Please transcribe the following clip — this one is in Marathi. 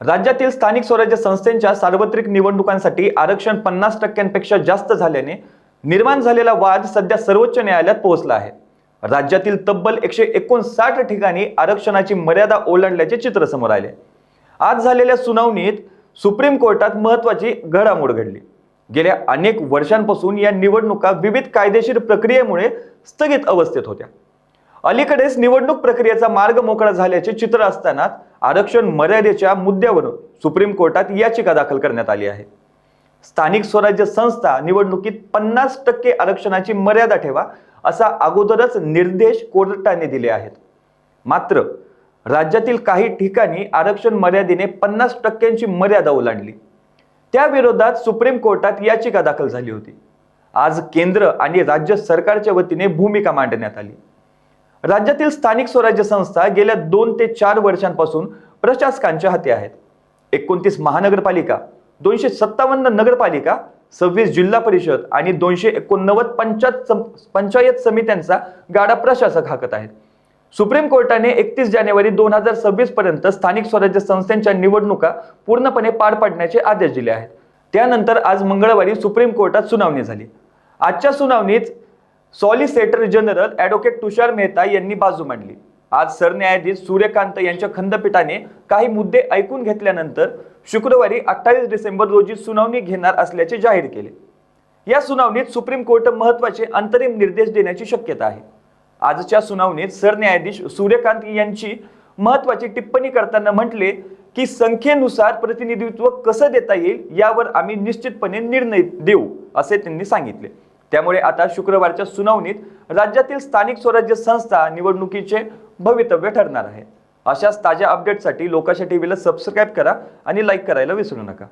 राज्यातील स्थानिक स्वराज्य संस्थेच्या सार्वत्रिक निवडणुकांसाठी आरक्षण पन्नास टक्क्यांपेक्षा जास्त झाल्याने निर्माण झालेला वाद सध्या सर्वोच्च न्यायालयात पोहोचला आहे. राज्यातील तब्बल एकशे एकोणसाठ ठिकाणी आरक्षणाची मर्यादा ओलांडल्याचे चित्र समोर आले. आज झालेल्या सुनावणीत सुप्रीम कोर्टात महत्वाची घडामोड घडली. गेल्या अनेक वर्षांपासून या निवडणुका विविध कायदेशीर प्रक्रियेमुळे स्थगित अवस्थेत होत्या. अलीकडेच निवडणूक प्रक्रियेचा मार्ग मोकळा झाल्याचे चित्र असताना आरक्षण मर्यादेच्या मुद्द्यावरून सुप्रीम कोर्टात याचिका दाखल करण्यात आली आहे. स्थानिक स्वराज्य संस्था निवडणुकीत पन्नास टक्के आरक्षणाची मर्यादा ठेवा असा अगोदरच निर्देश कोर्टाने दिले आहेत. मात्र राज्यातील काही ठिकाणी आरक्षण मर्यादेने पन्नास टक्क्यांची मर्यादा ओलांडली. त्याविरोधात सुप्रीम कोर्टात याचिका दाखल झाली होती. आज केंद्र आणि राज्य सरकारच्या वतीने भूमिका मांडण्यात आली. राज्यातील स्थानिक स्वराज्य संस्था गेल्या दोन ते चार वर्षांपासून प्रशासकांच्या हाती आहेत. एकोणतीस महानगरपालिका दोनशे सत्तावन्न नगरपालिका सव्वीस जिल्हा परिषद आणि दोनशे एकोणनव्वद पंचायत पंचायत समित्यांचा गाडा प्रशासक हाकत आहेत. सुप्रीम कोर्टाने एकतीस जानेवारी दोन हजार सव्वीस पर्यंत स्थानिक स्वराज्य संस्थांच्या निवडणुका पूर्णपणे पार पाडण्याचे आदेश दिले आहेत. त्यानंतर आज मंगळवारी सुप्रीम कोर्टात सुनावणी झाली. आजच्या सुनावणीत solicitor general advocate Tushar Mehta यांनी बाजू मांडली. आज सरन्यायाधीश सूर्यकांत यांच्या खंडपीठाने काही मुद्दे ऐकून घेतल्यानंतर शुक्रवारी अठ्ठावीस डिसेंबर रोजी सुनावणी घेणार असल्याचे जाहीर केले. या सुनावणीत सुप्रीम कोर्ट महत्त्वाचे अंतरिम निर्देश देण्याची शक्यता आहे. आजच्या सुनावणीत सरन्यायाधीश सूर्यकांत यांची महत्वाची टिप्पणी करताना म्हटले की संख्येनुसार प्रतिनिधित्व कसं देता येईल यावर आम्ही निश्चितपणे निर्णय देऊ असे त्यांनी सांगितले. त्यामुळे आता शुक्रवारच्या सुनावणीत राज्यातील स्थानिक स्वराज्य संस्था निवडणुकीचे भवितव्य ठरणार आहे. अशाच ताज्या अपडेटसाठी लोकाशा टीव्हीला सबस्क्राईब करा आणि लाईक करायला विसरू नका.